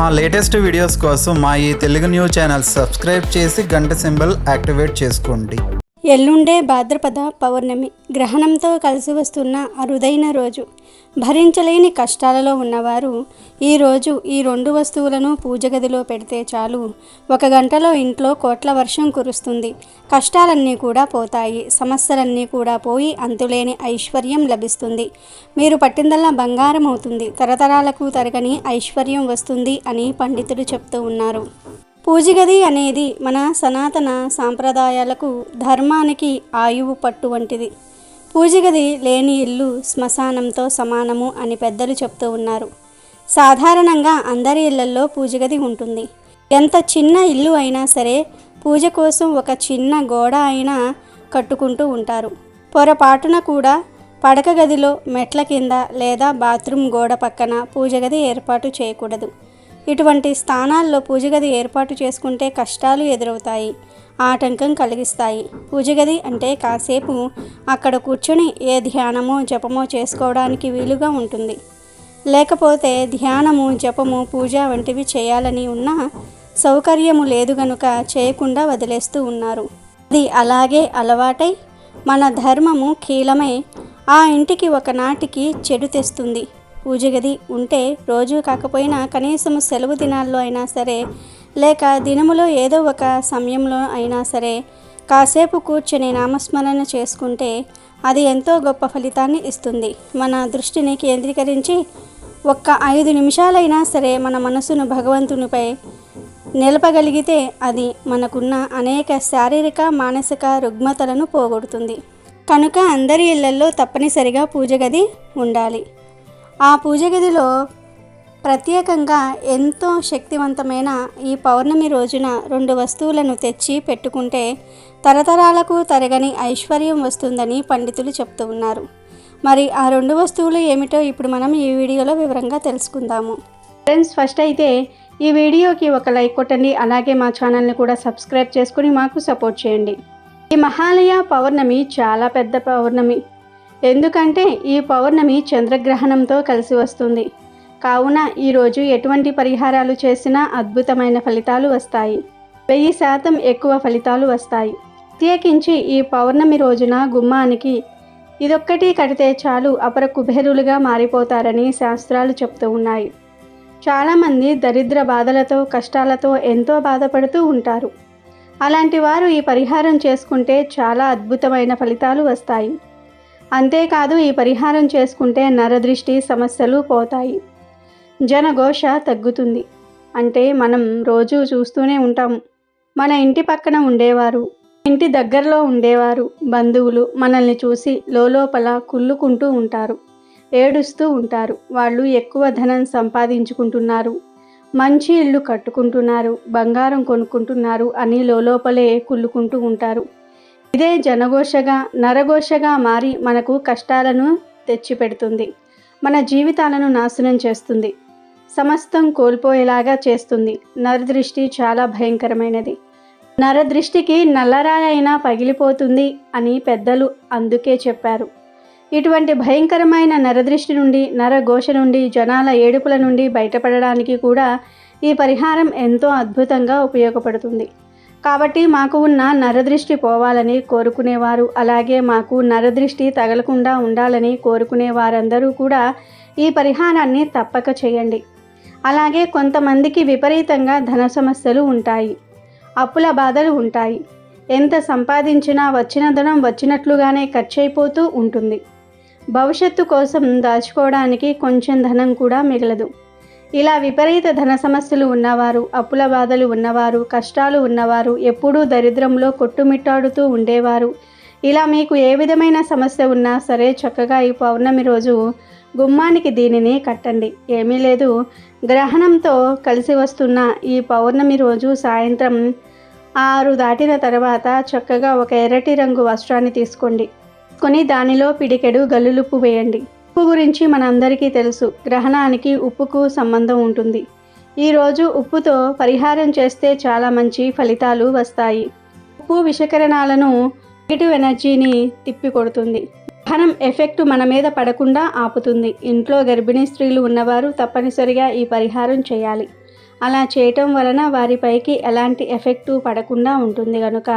మా latest videos కోసం మా ఈ తెలుగు న్యూస్ ఛానల్ సబ్స్క్రైబ్ చేసి గంట సింబల్ యాక్టివేట్ చేసుకోండి. ఎల్లుండే భాద్రపద పౌర్ణమి గ్రహణంతో కలిసి వస్తున్న అరుదైన రోజు. భరించలేని కష్టాలలో ఉన్నవారు ఈరోజు ఈ రెండు వస్తువులను పూజ గదిలో పెడితే చాలు. ఒక గంటలో ఇంట్లో కోట్ల వర్షం కురుస్తుంది. కష్టాలన్నీ కూడా పోతాయి. సమస్యలన్నీ కూడా పోయి అంతులేని ఐశ్వర్యం లభిస్తుంది. మీరు పట్టిందల్లా బంగారం అవుతుంది. తరతరాలకు తరగని ఐశ్వర్యం వస్తుంది అని పండితులు చెప్తూ ఉన్నారు. పూజగది అనేది మన సనాతన సాంప్రదాయాలకు ధర్మానికి ఆయువు పట్టు వంటిది. పూజగది లేని ఇల్లు శ్మశానంతో సమానము అని పెద్దలు చెప్తూ ఉన్నారు. సాధారణంగా అందరి ఇళ్ళల్లో పూజగది ఉంటుంది. ఎంత చిన్న ఇల్లు అయినా సరే పూజ కోసం ఒక చిన్న గోడ అయినా కట్టుకుంటూ ఉంటారు. పొరపాటున కూడా పడక గదిలో మెట్ల కింద లేదా బాత్రూమ్ గోడ పక్కన పూజగది ఏర్పాటు చేయకూడదు. ఇటువంటి స్థానాల్లో పూజగది ఏర్పాటు చేసుకుంటే కష్టాలు ఎదురవుతాయి. ఆటంకం కలిగిస్తాయి. పూజగది అంటే కాసేపు అక్కడ కూర్చొని ఏ ధ్యానమో జపమో చేసుకోవడానికి వీలుగా ఉంటుంది. లేకపోతే ధ్యానము జపము పూజ వంటివి చేయాలని ఉన్నా సౌకర్యము లేదు గనుక చేయకుండా వదిలేస్తూ ఉన్నారు. అది అలాగే అలవాటై మన ధర్మము కీలమై. ఆ ఇంటికి ఒకనాటికి చెడు తెస్తుంది. పూజ గది ఉంటే రోజు కాకపోయినా కనీసం సెలవు దినాల్లో అయినా సరే లేక దినములో ఏదో ఒక సమయంలో అయినా సరే కాసేపు కూర్చొని నామస్మరణ చేసుకుంటే అది ఎంతో గొప్ప ఫలితాన్ని ఇస్తుంది. మన దృష్టిని కేంద్రీకరించి ఒక్క ఐదు నిమిషాలైనా సరే మన మనసును భగవంతునిపై నిలపగలిగితే అది మనకున్న అనేక శారీరక మానసిక రుగ్మతలను పోగొడుతుంది. కనుక అందరి ఇళ్ళల్లో తప్పనిసరిగా పూజ గది ఉండాలి. ఆ పూజ గదిలో ప్రత్యేకంగా ఎంతో శక్తివంతమైన ఈ పౌర్ణమి రోజున రెండు వస్తువులను తెచ్చి పెట్టుకుంటే తరతరాలకు తరగని ఐశ్వర్యం వస్తుందని పండితులు చెప్తూ ఉన్నారు. మరి ఆ రెండు వస్తువులు ఏమిటో ఇప్పుడు మనం ఈ వీడియోలో వివరంగా తెలుసుకుందాము. ఫ్రెండ్స్ ఫస్ట్ అయితే ఈ వీడియోకి ఒక లైక్ కొట్టండి అలాగే మా ఛానల్ని కూడా సబ్స్క్రైబ్ చేసుకుని మాకు సపోర్ట్ చేయండి. ఈ మహాలయ పౌర్ణమి చాలా పెద్ద పౌర్ణమి. ఎందుకంటే ఈ పౌర్ణమి చంద్రగ్రహణంతో కలిసి వస్తుంది. కావున ఈరోజు ఎటువంటి పరిహారాలు చేసినా అద్భుతమైన ఫలితాలు వస్తాయి. వెయ్యి శాతం ఎక్కువ ఫలితాలు వస్తాయి. ప్రత్యేకించి ఈ పౌర్ణమి రోజున గుమ్మానికి ఇదొక్కటి కడితే చాలు అపర కుబేరులుగా మారిపోతారని శాస్త్రాలు చెప్తూ ఉన్నాయి. చాలామంది దరిద్ర బాధలతో కష్టాలతో ఎంతో బాధపడుతూ ఉంటారు. అలాంటి వారు ఈ పరిహారం చేసుకుంటే చాలా అద్భుతమైన ఫలితాలు వస్తాయి. అంతేకాదు ఈ పరిహారం చేసుకుంటే నరదృష్టి సమస్యలు పోతాయి. జనఘోష తగ్గుతుంది. అంటే మనం రోజు చూస్తూనే ఉంటాము. మన ఇంటి పక్కన ఉండేవారు ఇంటి దగ్గరలో ఉండేవారు బంధువులు మనల్ని చూసి లోపల కుళ్ళుకుంటూ ఉంటారు. ఏడుస్తూ ఉంటారు. వాళ్ళు ఎక్కువ ధనం సంపాదించుకుంటున్నారు. మంచి ఇల్లు కట్టుకుంటున్నారు బంగారం కొనుక్కుంటున్నారు అని లోపలే కుళ్ళుకుంటూ ఉంటారు. ఇదే జనఘోషగా నరఘోషగా మారి మనకు కష్టాలను తెచ్చిపెడుతుంది. మన జీవితాలను నాశనం చేస్తుంది. సమస్తం కోల్పోయేలాగా చేస్తుంది. నరదృష్టి చాలా భయంకరమైనది. నరదృష్టికి నల్లరాయి అయినా పగిలిపోతుంది అని పెద్దలు అందుకే చెప్పారు. ఇటువంటి భయంకరమైన నరదృష్టి నుండి నరఘోష నుండి జనాల ఏడుపుల నుండి బయటపడడానికి కూడా ఈ పరిహారం ఎంతో అద్భుతంగా ఉపయోగపడుతుంది. కాబట్టి మాకు ఉన్న నరదృష్టి పోవాలని కోరుకునేవారు. అలాగే మాకు నరదృష్టి తగలకుండా ఉండాలని కోరుకునే వారందరూ కూడా ఈ పరిహారాన్ని తప్పక చేయండి. అలాగే కొంతమందికి విపరీతంగా ధన సమస్యలు ఉంటాయి. అప్పుల బాధలు ఉంటాయి. ఎంత సంపాదించినా వచ్చిన ధనం వచ్చినట్లుగానే ఖర్చయిపోతూ ఉంటుంది. భవిష్యత్తు కోసం దాచుకోవడానికి కొంచెం ధనం కూడా మిగలదు. ఇలా విపరీత ధన సమస్యలు ఉన్నవారు అప్పుల బాధలు ఉన్నవారు కష్టాలు ఉన్నవారు ఎప్పుడూ దరిద్రంలో కొట్టుమిట్టాడుతూ ఉండేవారు. ఇలా మీకు ఏ విధమైన సమస్య ఉన్నా సరే చక్కగా ఈ పౌర్ణమి రోజు గుమ్మానికి దీనిని కట్టండి. ఏమీ లేదు. గ్రహణంతో కలిసి వస్తున్న ఈ పౌర్ణమి రోజు సాయంత్రం ఆరు దాటిన తర్వాత చక్కగా ఒక ఎర్రటి రంగు వస్త్రాన్ని తీసుకోండి. కొని దానిలో పిడికెడు గల్లులుప్పు వేయండి. ఉప్పు గురించి మనందరికీ తెలుసు. గ్రహణానికి ఉప్పుకు సంబంధం ఉంటుంది. ఈరోజు ఉప్పుతో పరిహారం చేస్తే చాలా మంచి ఫలితాలు వస్తాయి. ఉప్పు విషకరణాలను నెగిటివ్ ఎనర్జీని తిప్పికొడుతుంది. గ్రహణం ఎఫెక్ట్ మన మీద పడకుండా ఆపుతుంది. ఇంట్లో గర్భిణీ స్త్రీలు ఉన్నవారు తప్పనిసరిగా ఈ పరిహారం చేయాలి. అలా చేయటం వలన వారిపైకి ఎలాంటి ఎఫెక్టు పడకుండా ఉంటుంది. కనుక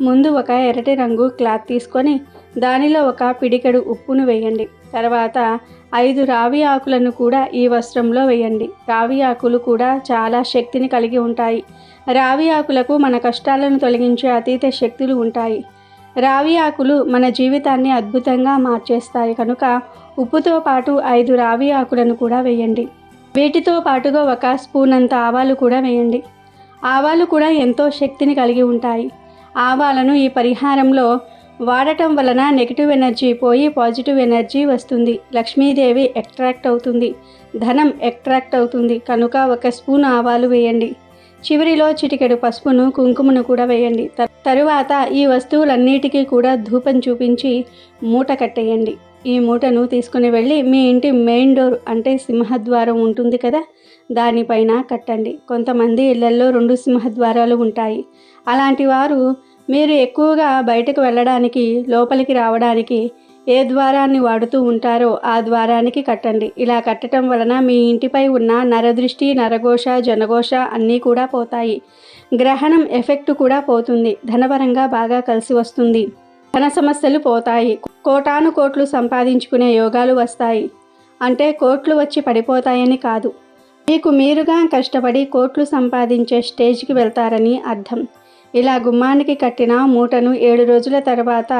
ముందు ఒక ఎర్రటి రంగు క్లాత్ తీసుకొని దానిలో ఒక పిడికెడు ఉప్పును వేయండి. తర్వాత ఐదు రావి ఆకులను కూడా ఈ వస్త్రంలో వేయండి. రావి ఆకులు కూడా చాలా శక్తిని కలిగి ఉంటాయి. రావి ఆకులకు మన కష్టాలను తొలగించే అతీత శక్తులు ఉంటాయి. రావి ఆకులు మన జీవితాన్ని అద్భుతంగా మార్చేస్తాయి కనుక ఉప్పుతో పాటు ఐదు రావి ఆకులను కూడా వేయండి. వీటితో పాటుగా ఒక స్పూన్ అంత ఆవాలు కూడా వేయండి. ఆవాలు కూడా ఎంతో శక్తిని కలిగి ఉంటాయి. ఆవాలను ఈ పరిహారంలో వాడటం వలన నెగిటివ్ ఎనర్జీ పోయి పాజిటివ్ ఎనర్జీ వస్తుంది. లక్ష్మీదేవి ఎట్రాక్ట్ అవుతుంది. ధనం ఎట్రాక్ట్ అవుతుంది. కనుక ఒక స్పూన్ ఆవాలు వేయండి. చివరిలో చిటికెడు పసుపును కుంకుమను కూడా వేయండి. త- తరువాత ఈ వస్తువులన్నిటికీ కూడా ధూపం చూపించి మూట కట్టేయండి. ఈ మూటను తీసుకుని వెళ్ళి మీ ఇంటి మెయిన్ డోర్ అంటే సింహద్వారం ఉంటుంది కదా దానిపైన కట్టండి. కొంతమంది ఇళ్ళలో రెండు సింహద్వారాలు ఉంటాయి. అలాంటి వారు మీరు ఎక్కువగా బయటకు వెళ్ళడానికి లోపలికి రావడానికి ఏ ద్వారాన్ని వాడుతూ ఉంటారో ఆ ద్వారానికి కట్టండి. ఇలా కట్టడం వలన మీ ఇంటిపై ఉన్న నరదృష్టి నరఘోష జనఘోష అన్నీ కూడా పోతాయి. గ్రహణం ఎఫెక్ట్ కూడా పోతుంది. ధనపరంగా బాగా కలిసి వస్తుంది. ధన సమస్యలు పోతాయి. కోటాను కోట్లు సంపాదించుకునే యోగాలు వస్తాయి. అంటే కోట్లు వచ్చి పడిపోతాయని కాదు. మీకు మీరుగా కష్టపడి కోట్లు సంపాదించే స్టేజ్కి వెళ్తారని అర్థం. ఇలా గుమ్మానికి కట్టిన మూటను ఏడు రోజుల తర్వాత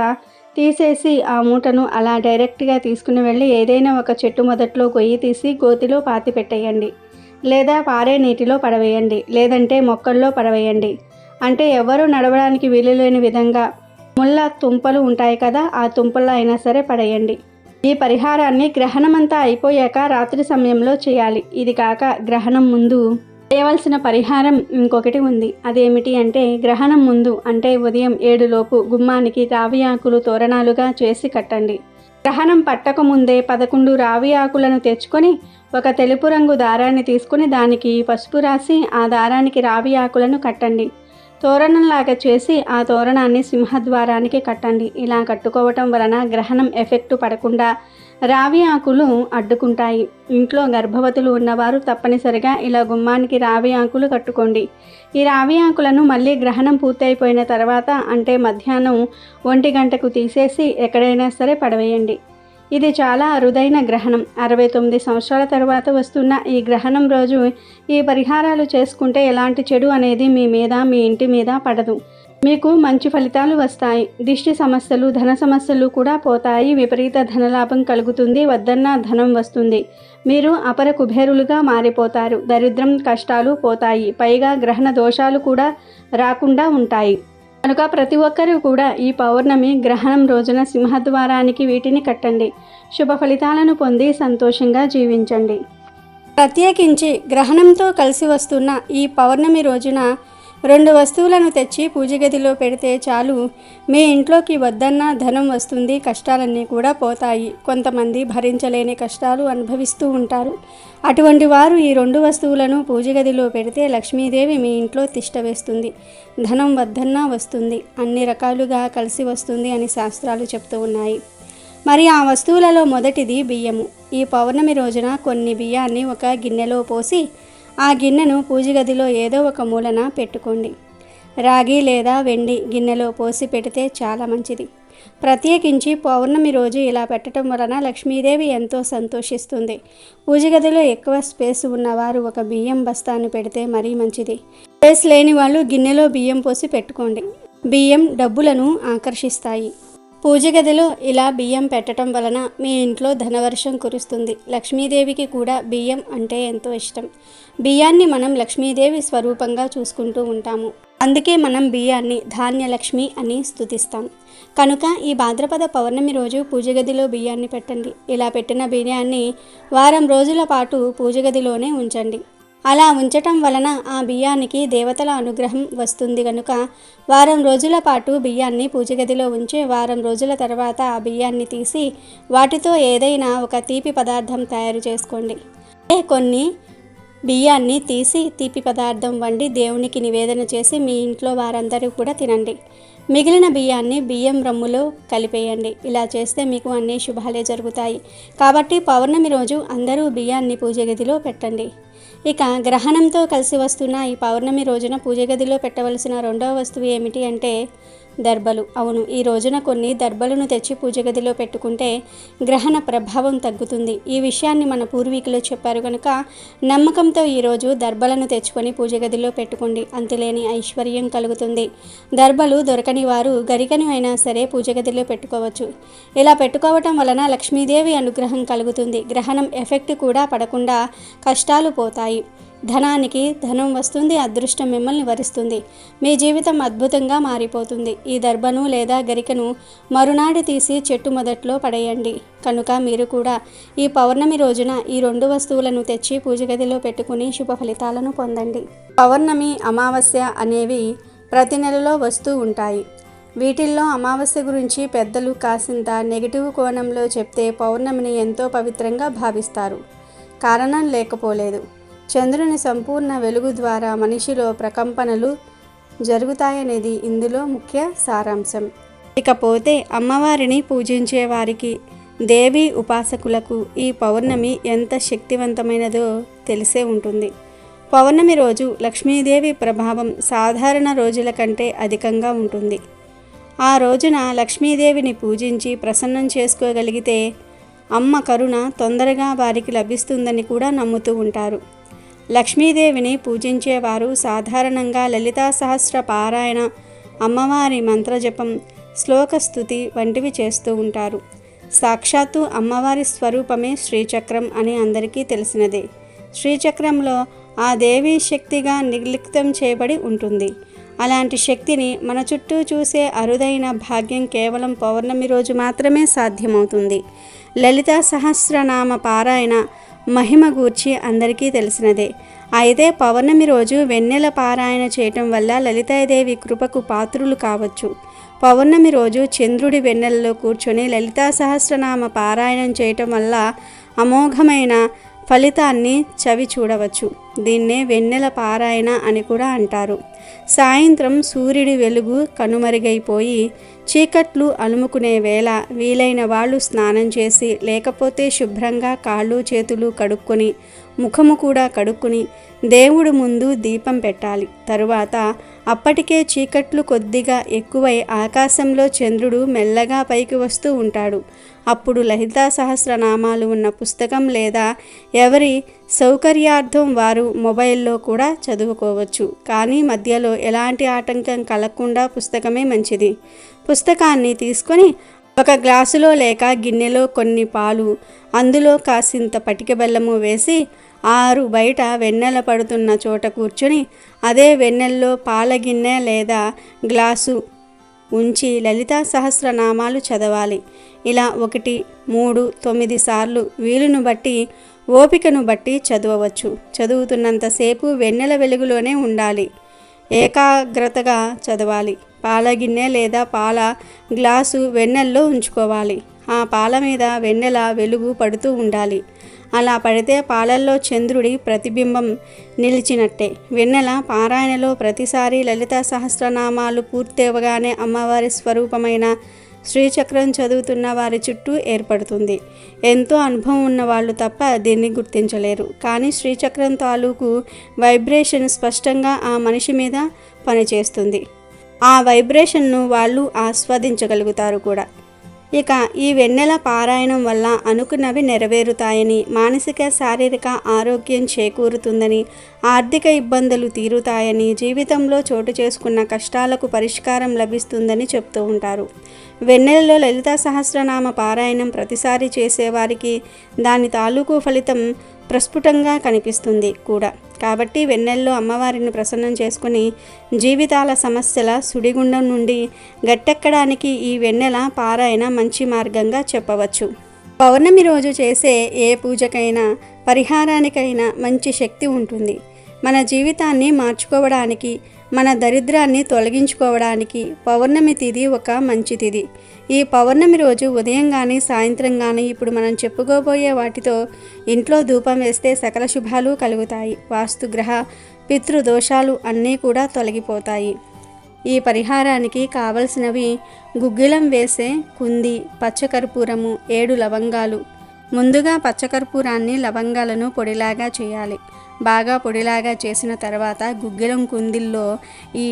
తీసేసి ఆ మూటను అలా డైరెక్ట్గా తీసుకుని వెళ్ళి ఏదైనా ఒక చెట్టు మొదట్లో గొయ్యి తీసి గోతిలో పాతి పెట్టేయండి. లేదా పారే నీటిలో పడవేయండి. లేదంటే మొక్కల్లో పడవేయండి. అంటే ఎవరు నడవడానికి వీలు లేని విధంగా ముళ్ళ తుంపలు ఉంటాయి కదా ఆ తుంపల్లో అయినా సరే పడేయండి. ఈ పరిహారాన్ని గ్రహణమంతా అయిపోయాక రాత్రి సమయంలో చేయాలి. ఇది కాక గ్రహణం ముందు చేయవలసిన పరిహారం ఇంకొకటి ఉంది. అదేమిటి అంటే గ్రహణం ముందు అంటే ఉదయం ఏడులోపు గుమ్మానికి రావి ఆకులు తోరణాలుగా చేసి కట్టండి. గ్రహణం పట్టకముందే పదకొండు రావి ఆకులను తెచ్చుకొని ఒక తెలుపు రంగు దారాన్ని తీసుకుని దానికి పసుపు రాసి ఆ దారానికి రావి ఆకులను కట్టండి. తోరణంలాగా చేసి ఆ తోరణాన్ని సింహద్వారానికి కట్టండి. ఇలా కట్టుకోవటం వలన గ్రహణం ఎఫెక్టు పడకుండా రావి ఆకులు అడ్డుకుంటాయి. ఇంట్లో గర్భవతులు ఉన్నవారు తప్పనిసరిగా ఇలా గుమ్మానికి రావి ఆకులు కట్టుకోండి. ఈ రావి ఆకులను మళ్ళీ గ్రహణం పూర్తయిపోయిన తర్వాత అంటే మధ్యాహ్నం ఒంటి గంటకు తీసేసి ఎక్కడైనా సరే పడవేయండి. ఇది చాలా అరుదైన గ్రహణం. అరవై తొమ్మిది సంవత్సరాల తర్వాత వస్తున్న ఈ గ్రహణం రోజు ఈ పరిహారాలు చేసుకుంటే ఎలాంటి చెడు అనేది మీ మీద మీ ఇంటి మీద పడదు. మీకు మంచి ఫలితాలు వస్తాయి. దిష్టి సమస్యలు ధన సమస్యలు కూడా పోతాయి. విపరీత ధనలాభం కలుగుతుంది. వద్దన్న ధనం వస్తుంది. మీరు అపర కుబేరులుగా మారిపోతారు. దరిద్రం కష్టాలు పోతాయి. పైగా గ్రహణ దోషాలు కూడా రాకుండా ఉంటాయి. కనుక ప్రతి ఒక్కరూ కూడా ఈ పౌర్ణమి గ్రహణం రోజున సింహద్వారానికి వీటిని కట్టండి. శుభ ఫలితాలను పొంది సంతోషంగా జీవించండి. ప్రత్యేకించి గ్రహణంతో కలిసి వస్తున్న ఈ పౌర్ణమి రోజున రెండు వస్తువులను తెచ్చి పూజగదిలో పెడితే చాలు. మీ ఇంట్లోకి వద్దన్నా ధనం వస్తుంది కష్టాలన్నీ కూడా పోతాయి. కొంతమంది భరించలేని కష్టాలు అనుభవిస్తూ ఉంటారు. అటువంటి వారు ఈ రెండు వస్తువులను పూజగదిలో పెడితే లక్ష్మీదేవి మీ ఇంట్లో తిష్ట వేస్తుంది. ధనం వద్దన్నా వస్తుంది. అన్ని రకాలుగా కలిసి వస్తుంది అని శాస్త్రాలు చెప్తూ ఉన్నాయి. మరి ఆ వస్తువులలో మొదటిది బియ్యము. ఈ పౌర్ణమి రోజున కొన్ని బియ్యాన్ని ఒక గిన్నెలో పోసి ఆ గిన్నెను పూజ గదిలో ఏదో ఒక మూలన పెట్టుకోండి. రాగి లేదా వెండి గిన్నెలో పోసి పెడితే చాలా మంచిది. ప్రత్యేకించి పౌర్ణమి రోజు ఇలా పెట్టడం వలన లక్ష్మీదేవి ఎంతో సంతోషిస్తుంది. పూజ గదిలో ఎక్కువ స్పేస్ ఉన్నవారు ఒక బియ్యం బస్తాను పెడితే మరీ మంచిది. స్పేస్ లేని వాళ్ళు గిన్నెలో బియ్యం పోసి పెట్టుకోండి. బియ్యం డబ్బులను ఆకర్షిస్తాయి. పూజ గదిలో ఇలా బియ్యం పెట్టడం వలన మీ ఇంట్లో ధనవర్షం కురుస్తుంది. లక్ష్మీదేవికి కూడా బియ్యం అంటే ఎంతో ఇష్టం. బియ్యాన్ని మనం లక్ష్మీదేవి స్వరూపంగా చూసుకుంటూ ఉంటాము. అందుకే మనం బియ్యాన్ని ధాన్యలక్ష్మి అని స్తుతిస్తాం. కనుక ఈ భాద్రపద పౌర్ణమి రోజు పూజ గదిలో బియ్యాన్ని పెట్టండి. ఇలా పెట్టిన బియ్యాన్ని వారం రోజుల పాటు పూజ గదిలోనే ఉంచండి. అలా ఉంచటం వలన ఆ బియ్యానికి దేవతల అనుగ్రహం వస్తుంది కనుక వారం రోజుల పాటు బియ్యాన్ని పూజగదిలో ఉంచి వారం రోజుల తర్వాత ఆ బియ్యాన్ని తీసి వాటితో ఏదైనా ఒక తీపి పదార్థం తయారు చేసుకోండి. అంటే కొన్ని బియ్యాన్ని తీసి తీపి పదార్థం వండి దేవునికి నివేదన చేసి మీ ఇంట్లో వారందరూ కూడా తినండి. మిగిలిన బియ్యాన్ని బియ్యం రమ్ములో కలిపేయండి. ఇలా చేస్తే మీకు అన్ని శుభాలే జరుగుతాయి. కాబట్టి పౌర్ణమి రోజు అందరూ బియ్యాన్ని పూజ గదిలో పెట్టండి. ఇక గ్రహణంతో కలిసి వస్తున్న ఈ పౌర్ణమి రోజున పూజ గదిలో పెట్టవలసిన రెండవ వస్తువు ఏమిటి అంటే దర్బలు. అవును ఈ రోజున కొన్ని దర్బలను తెచ్చి పూజ గదిలో పెట్టుకుంటే గ్రహణ ప్రభావం తగ్గుతుంది. ఈ విషయాన్ని మన పూర్వీకులు చెప్పారు కనుక నమ్మకంతో ఈరోజు దర్బలను తెచ్చుకొని పూజ గదిలో పెట్టుకోండి. అంతులేని ఐశ్వర్యం కలుగుతుంది. దర్బలు దొరకని వారు గరికని అయినా సరే పూజ గదిలో పెట్టుకోవచ్చు. ఇలా పెట్టుకోవటం వలన లక్ష్మీదేవి అనుగ్రహం కలుగుతుంది. గ్రహణం ఎఫెక్ట్ కూడా పడకుండా కష్టాలు పోతాయి. ధనానికి ధనం వస్తుంది అదృష్టం మిమ్మల్ని వరిస్తుంది. మీ జీవితం అద్భుతంగా మారిపోతుంది. ఈ దర్భను లేదా గరికను మరునాడు తీసి చెట్టు మొదట్లో పడేయండి. కనుక మీరు కూడా ఈ పౌర్ణమి రోజున ఈ రెండు వస్తువులను తెచ్చి పూజ గదిలో పెట్టుకుని శుభ ఫలితాలను పొందండి. పౌర్ణమి అమావాస్య అనేవి ప్రతి నెలలో వస్తూ ఉంటాయి. వీటిల్లో అమావాస్య గురించి పెద్దలు కాసింత నెగిటివ్ కోణంలో చెప్తే పౌర్ణమిని ఎంతో పవిత్రంగా భావిస్తారు. కారణం లేకపోలేదు. చంద్రుని సంపూర్ణ వెలుగు ద్వారా మనిషిలో ప్రకంపనలు జరుగుతాయనేది ఇందులో ముఖ్య సారాంశం. ఇకపోతే అమ్మవారిని పూజించే వారికి దేవి ఉపాసకులకు ఈ పౌర్ణమి ఎంత శక్తివంతమైనదో తెలిసే ఉంటుంది. పౌర్ణమి రోజు లక్ష్మీదేవి ప్రభావం సాధారణ రోజుల కంటే అధికంగా ఉంటుంది. ఆ రోజున లక్ష్మీదేవిని పూజించి ప్రసన్నం చేసుకోగలిగితే అమ్మ కరుణ తొందరగా వారికి లభిస్తుందని కూడా నమ్ముతూ ఉంటారు. లక్ష్మీదేవిని పూజించేవారు సాధారణంగా లలితా సహస్ర పారాయణ అమ్మవారి మంత్రజపం శ్లోకస్థుతి వంటివి చేస్తూ ఉంటారు. సాక్షాత్తు అమ్మవారి స్వరూపమే శ్రీచక్రం అని అందరికీ తెలిసినదే. శ్రీచక్రంలో ఆ దేవి శక్తిగా నిర్లిప్తం చేయబడి ఉంటుంది. అలాంటి శక్తిని మన చుట్టూ చూసే అరుదైన భాగ్యం కేవలం పౌర్ణమి రోజు మాత్రమే సాధ్యమవుతుంది. లలితా సహస్రనామ పారాయణ మహిమ గూర్చి అందరికీ తెలిసినదే. అయితే పౌర్ణమి రోజు వెన్నెల పారాయణ చేయటం వల్ల లలితాదేవి కృపకు పాత్రులు కావచ్చు. పౌర్ణమి రోజు చంద్రుడి వెన్నెలలో కూర్చొని లలితా సహస్రనామ పారాయణం చేయటం వల్ల అమోఘమైన ఫలితాన్ని చవి చూడవచ్చు. దీన్నే వెన్నెల పారాయణ అని కూడా అంటారు. సాయంత్రం సూర్యుడి వెలుగు కనుమరుగైపోయి చీకట్లు అలుముకునే వేళ వీలైన వాళ్ళు స్నానం చేసి లేకపోతే శుభ్రంగా కాళ్ళు చేతులు కడుక్కొని ముఖము కూడా కడుక్కుని దేవుడు ముందు దీపం పెట్టాలి. తరువాత అప్పటికే చీకట్లు కొద్దిగా ఎక్కువై ఆకాశంలో చంద్రుడు మెల్లగా పైకి వస్తూ ఉంటాడు. అప్పుడు లలితా సహస్రనామాలు ఉన్న పుస్తకం లేదా ఎవరి సౌకర్యార్థం వారు మొబైల్లో కూడా చదువుకోవచ్చు. కానీ మధ్యలో ఎలాంటి ఆటంకం కలగకుండా పుస్తకమే మంచిది. పుస్తకాన్ని తీసుకొని ఒక గ్లాసులో లేక గిన్నెలో కొన్ని పాలు అందులో కాసింత పటిక బెల్లము వేసి ఆరు బయట వెన్నెల పడుతున్న చోట కూర్చుని అదే వెన్నెల్లో పాల గిన్నె లేదా గ్లాసు ఉంచి లలితా సహస్రనామాలు చదవాలి. ఇలా ఒకటి మూడు తొమ్మిది సార్లు వీలును బట్టి ఓపికను బట్టి చదవవచ్చు. చదువుతున్నంతసేపు వెన్నెల వెలుగులోనే ఉండాలి. ఏకాగ్రతగా చదవాలి. పాల గిన్నె లేదా పాల గ్లాసు వెన్నెల్లో ఉంచుకోవాలి. ఆ పాల మీద వెన్నెల వెలుగు పడుతూ ఉండాలి. అలా పడితే పాలల్లో చంద్రుడి ప్రతిబింబం నిలిచినట్టే. వెన్నెల పారాయణలో ప్రతిసారి లలిత సహస్రనామాలు పూర్తవగానే అమ్మవారి స్వరూపమైన శ్రీచక్రం చదువుతున్న వారి చుట్టూ ఏర్పడుతుంది. ఎంతో అనుభవం ఉన్న వాళ్ళు తప్ప దీన్ని గుర్తించలేరు. కానీ శ్రీచక్రం తాలూకు వైబ్రేషన్ స్పష్టంగా ఆ మనిషి మీద పనిచేస్తుంది. ఆ వైబ్రేషన్ను వాళ్ళు ఆస్వాదించగలుగుతారు కూడా. ఇక ఈ వెన్నెల పారాయణం వల్ల అనుకున్నవి నెరవేరుతాయని మానసిక శారీరక ఆరోగ్యం చేకూరుతుందని ఆర్థిక ఇబ్బందులు తీరుతాయని జీవితంలో చోటు చేసుకున్న కష్టాలకు పరిష్కారం లభిస్తుందని చెప్తూ ఉంటారు. వెన్నెలలో లలితా సహస్రనామ పారాయణం ప్రతిసారి చేసేవారికి దాని తాలూకు ఫలితం ప్రస్ఫుటంగా కనిపిస్తుంది కూడా. కాబట్టి వెన్నెల్లో అమ్మవారిని ప్రసన్నం చేసుకుని జీవితాల సమస్యల సుడిగుండం నుండి గట్టెక్కడానికి ఈ వెన్నెల పారాయణ మంచి మార్గంగా చెప్పవచ్చు. పౌర్ణమి రోజు చేసే ఏ పూజకైనా పరిహారానికైనా మంచి శక్తి ఉంటుంది. మన జీవితాన్ని మార్చుకోవడానికి మన దరిద్రాన్ని తొలగించుకోవడానికి పౌర్ణమి తిథి ఒక మంచి తిథి ఈ పౌర్ణమి రోజు ఉదయం కానీ సాయంత్రం కానీ ఇప్పుడు మనం చెప్పుకోబోయే వాటితో ఇంట్లో ధూపం వేస్తే సకల శుభాలు కలుగుతాయి. వాస్తుగ్రహ పితృదోషాలు అన్నీ కూడా తొలగిపోతాయి. ఈ పరిహారానికి కావలసినవి గుగ్గిలం వేసే కుంది పచ్చకర్పూరము ఏడు లవంగాలు. ముందుగా పచ్చకర్పూరాన్ని లవంగాలను పొడిలాగా చేయాలి. బాగా పొడిలాగా చేసిన తర్వాత గుగ్గిలం కుందిల్లో ఈ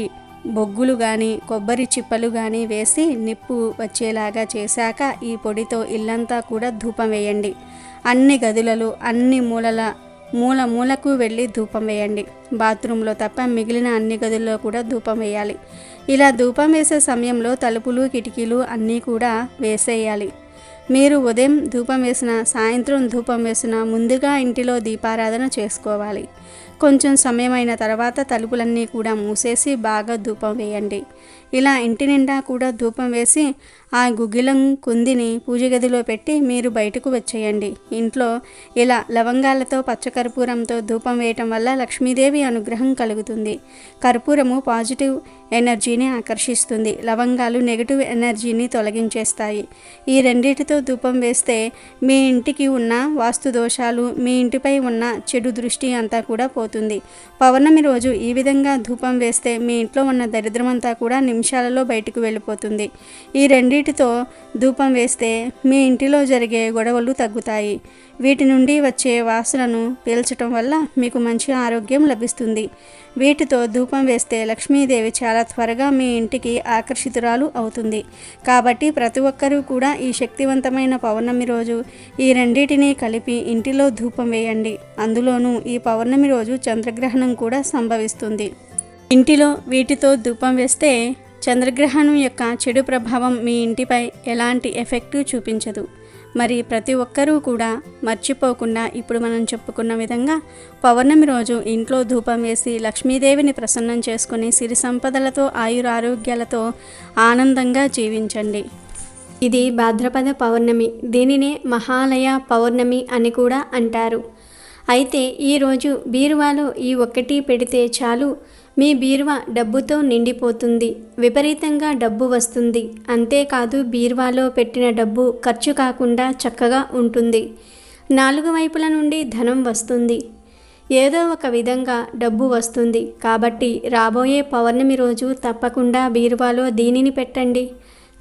బొగ్గులు కానీ కొబ్బరి చిప్పలు కానీ వేసి నిప్పు వచ్చేలాగా చేశాక ఈ పొడితో ఇల్లంతా కూడా ధూపం వేయండి. అన్ని గదులలో అన్ని మూలల మూల మూలకు వెళ్ళి ధూపం వేయండి. బాత్రూంలో తప్ప మిగిలిన అన్ని గదుల్లో కూడా ధూపం వేయాలి. ఇలా ధూపం వేసే సమయంలో తలుపులు కిటికీలు అన్నీ కూడా వేసేయాలి. మీరు ఉదయం ధూపం వేసిన సాయంత్రం ధూపం వేసిన ముందుగా ఇంటిలో దీపారాధన చేసుకోవాలి. కొంచెం సమయమైన తర్వాత తలుపులన్నీ కూడా మూసేసి బాగా ధూపం వేయండి. ఇలా ఇంటి నిండా కూడా ధూపం వేసి ఆ గుగ్గిలం కుందిని పూజ గదిలో పెట్టి మీరు బయటకు వచ్చేయండి. ఇంట్లో ఇలా లవంగాలతో పచ్చకర్పూరంతో ధూపం వేయటం వల్ల లక్ష్మీదేవి అనుగ్రహం కలుగుతుంది. కర్పూరము పాజిటివ్ ఎనర్జీని ఆకర్షిస్తుంది. లవంగాలు నెగిటివ్ ఎనర్జీని తొలగించేస్తాయి. ఈ రెండిటితో ధూపం వేస్తే మీ ఇంటికి ఉన్న వాస్తు దోషాలు మీ ఇంటిపై ఉన్న చెడు దృష్టి అంతా కూడా పోతుంది. పౌర్ణమి రోజు ఈ విధంగా ధూపం వేస్తే మీ ఇంట్లో ఉన్న దరిద్రమంతా కూడా నిమిషాలలో బయటకు వెళ్ళిపోతుంది. ఈ రెండిటితో ధూపం వేస్తే మీ ఇంటిలో జరిగే గొడవలు తగ్గుతాయి. వీటి నుండి వచ్చే వాసనను పీల్చటం వల్ల మీకు మంచి ఆరోగ్యం లభిస్తుంది. వీటితో ధూపం వేస్తే లక్ష్మీదేవి చాలా త్వరగా మీ ఇంటికి ఆకర్షితురాలు అవుతుంది. కాబట్టి ప్రతి ఒక్కరూ కూడా ఈ శక్తివంతమైన పౌర్ణమి రోజు ఈ రెండింటిని కలిపి ఇంటిలో ధూపం వేయండి. అందులోనూ ఈ పౌర్ణమి రోజు చంద్రగ్రహణం కూడా సంభవిస్తుంది. ఇంటిలో వీటితో ధూపం వేస్తే చంద్రగ్రహణం యొక్క చెడు ప్రభావం మీ ఇంటిపై ఎలాంటి ఎఫెక్ట్ చూపించదు. మరి ప్రతి ఒక్కరూ కూడా మర్చిపోకుండా ఇప్పుడు మనం చెప్పుకున్న విధంగా పౌర్ణమి రోజు ఇంట్లో ధూపం వేసి లక్ష్మీదేవిని ప్రసన్నం చేసుకుని సిరి సంపదలతో ఆయురారోగ్యాలతో ఆనందంగా జీవించండి. ఇది భాద్రపద పౌర్ణమి. దీనినే మహాలయ పౌర్ణమి అని కూడా అంటారు. అయితే ఈరోజు బీరువాలో ఈ ఒక్కటి పెడితే చాలు. మీ బీరువా డబ్బుతో నిండిపోతుంది. విపరీతంగా డబ్బు వస్తుంది. అంతేకాదు బీరువాలో పెట్టిన డబ్బు ఖర్చు కాకుండా చక్కగా ఉంటుంది. నాలుగు వైపుల నుండి ధనం వస్తుంది. ఏదో ఒక విధంగా డబ్బు వస్తుంది. కాబట్టి రాబోయే పౌర్ణమి రోజు తప్పకుండా బీరువాలో దీనిని పెట్టండి.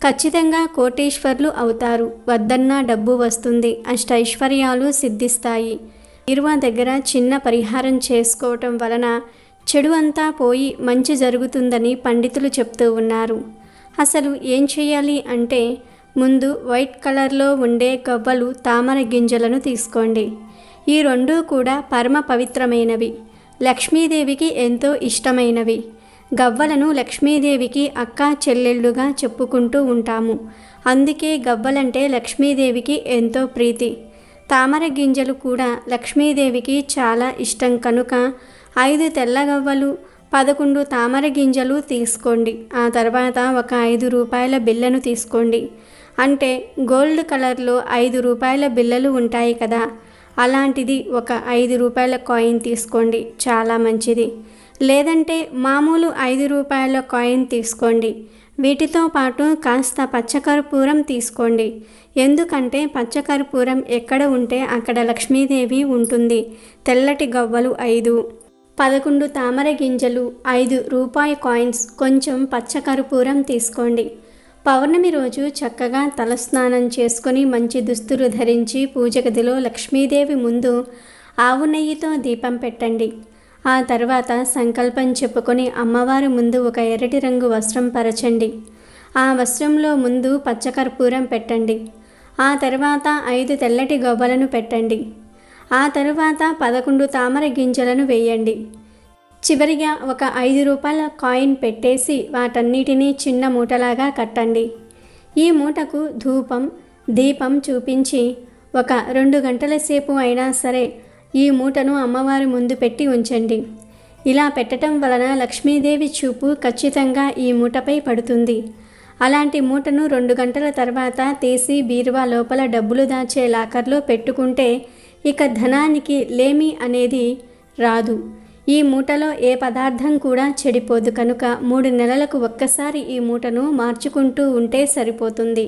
ఖచ్చితంగా కోటేశ్వర్లు అవుతారు. వద్దన్నా డబ్బు వస్తుంది. అష్టైశ్వర్యాలు సిద్ధిస్తాయి. బీరువా దగ్గర చిన్న పరిహారం చేసుకోవటం వలన చెడు అంతా పోయి మంచి జరుగుతుందని పండితులు చెప్తూ ఉన్నారు. అసలు ఏం చేయాలి అంటే ముందు వైట్ కలర్లో ఉండే గవ్వలు తామర గింజలను తీసుకోండి. ఈ రెండూ కూడా పరమ పవిత్రమైనవి. లక్ష్మీదేవికి ఎంతో ఇష్టమైనవి. గవ్వలను లక్ష్మీదేవికి అక్క చెల్లెళ్ళుగా చెప్పుకుంటూ ఉంటాము. అందుకే గవ్వలంటే లక్ష్మీదేవికి ఎంతో ప్రీతి. తామర గింజలు కూడా లక్ష్మీదేవికి చాలా ఇష్టం కనుక ఐదు తెల్లగవ్వలు పదకొండు తామర గింజలు తీసుకోండి. ఆ తర్వాత ఒక ఐదు రూపాయల బిల్లను తీసుకోండి. అంటే గోల్డ్ కలర్లో ఐదు రూపాయల బిల్లలు ఉంటాయి కదా అలాంటిది ఒక ఐదు రూపాయల కాయిన్ తీసుకోండి. చాలా మంచిది. లేదంటే మామూలు ఐదు రూపాయల కాయిన్ తీసుకోండి. వీటితో పాటు కాస్త పచ్చకర్పూరం తీసుకోండి. ఎందుకంటే పచ్చకర్పూరం ఎక్కడ ఉంటే అక్కడ లక్ష్మీదేవి ఉంటుంది. తెల్లటి గవ్వలు ఐదు. పదకొండు తామర గింజలు ఐదు రూపాయి కాయిన్స్ కొంచెం పచ్చకర్పూరం తీసుకోండి. పౌర్ణమి రోజు చక్కగా తలస్నానం చేసుకొని మంచి దుస్తులు ధరించి పూజ గదిలో లక్ష్మీదేవి ముందు ఆవు నెయ్యితో దీపం పెట్టండి. ఆ తర్వాత సంకల్పం చెప్పుకొని అమ్మవారి ముందు ఒక ఎర్రటి రంగు వస్త్రం పరచండి. ఆ వస్త్రంలో ముందు పచ్చకర్పూరం పెట్టండి. ఆ తర్వాత ఐదు తెల్లటి గొబ్బలను పెట్టండి. ఆ తరువాత పదకొండు తామర గింజలను వేయండి. చివరిగా ఒక ఐదు రూపాయల కాయిన్ పెట్టేసి వాటన్నిటినీ చిన్న మూటలాగా కట్టండి. ఈ మూటకు ధూపం దీపం చూపించి ఒక రెండు గంటల సేపు అయినా సరే ఈ మూటను అమ్మవారి ముందు పెట్టి ఉంచండి. ఇలా పెట్టడం వలన లక్ష్మీదేవి చూపు ఖచ్చితంగా ఈ మూటపై పడుతుంది. అలాంటి మూటను రెండు గంటల తర్వాత తీసి బీరువా లోపల డబ్బులు దాచే లాకర్లో పెట్టుకుంటే ఇక ధనానికి లేమి అనేది రాదు. ఈ మూటలో ఏ పదార్థం కూడా చెడిపోదు కనుక మూడు నెలలకు ఒక్కసారి ఈ మూటను మార్చుకుంటూ ఉంటే సరిపోతుంది.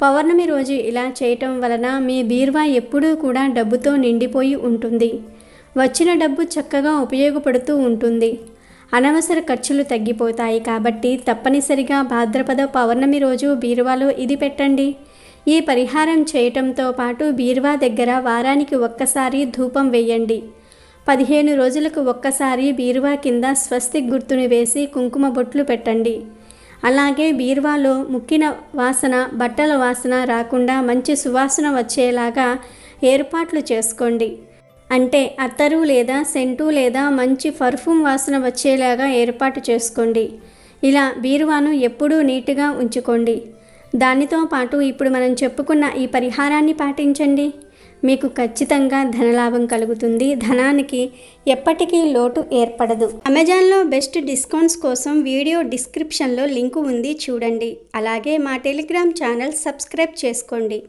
పౌర్ణమి రోజు ఇలా చేయటం వలన మీ బీరువా ఎప్పుడూ కూడా డబ్బుతో నిండిపోయి ఉంటుంది. వచ్చిన డబ్బు చక్కగా ఉపయోగపడుతూ ఉంటుంది. అనవసర ఖర్చులు తగ్గిపోతాయి కాబట్టి తప్పనిసరిగా భాద్రపద పౌర్ణమి రోజు బీరువాలో ఇది పెట్టండి. ఈ పరిహారం చేయటంతో పాటు బీరువా దగ్గర వారానికి ఒక్కసారి ధూపం వేయండి. పదిహేను రోజులకు ఒక్కసారి బీరువా కింద స్వస్తి గుర్తుని వేసి కుంకుమ బొట్లు పెట్టండి. అలాగే బీరువాలో ముక్కిన వాసన బట్టల వాసన రాకుండా మంచి సువాసన వచ్చేలాగా ఏర్పాట్లు చేసుకోండి. అంటే అత్తరు లేదా సెంటు లేదా మంచి పర్ఫ్యూమ్ వాసన వచ్చేలాగా ఏర్పాటు చేసుకోండి. ఇలా బీరువాను ఎప్పుడూ నీట్గా ఉంచుకోండి. దానితో పాటు ఇప్పుడు మనం చెప్పుకున్న ఈ పరిహారాన్ని పాటించండి. మీకు ఖచ్చితంగా ధనలాభం కలుగుతుంది. ధనానికి ఎప్పటికీ లోటు ఏర్పడదు. అమెజాన్లో బెస్ట్ డిస్కౌంట్స్ కోసం వీడియో డిస్క్రిప్షన్లో లింకు ఉంది చూడండి. అలాగే మా టెలిగ్రామ్ ఛానల్ సబ్స్క్రైబ్ చేసుకోండి.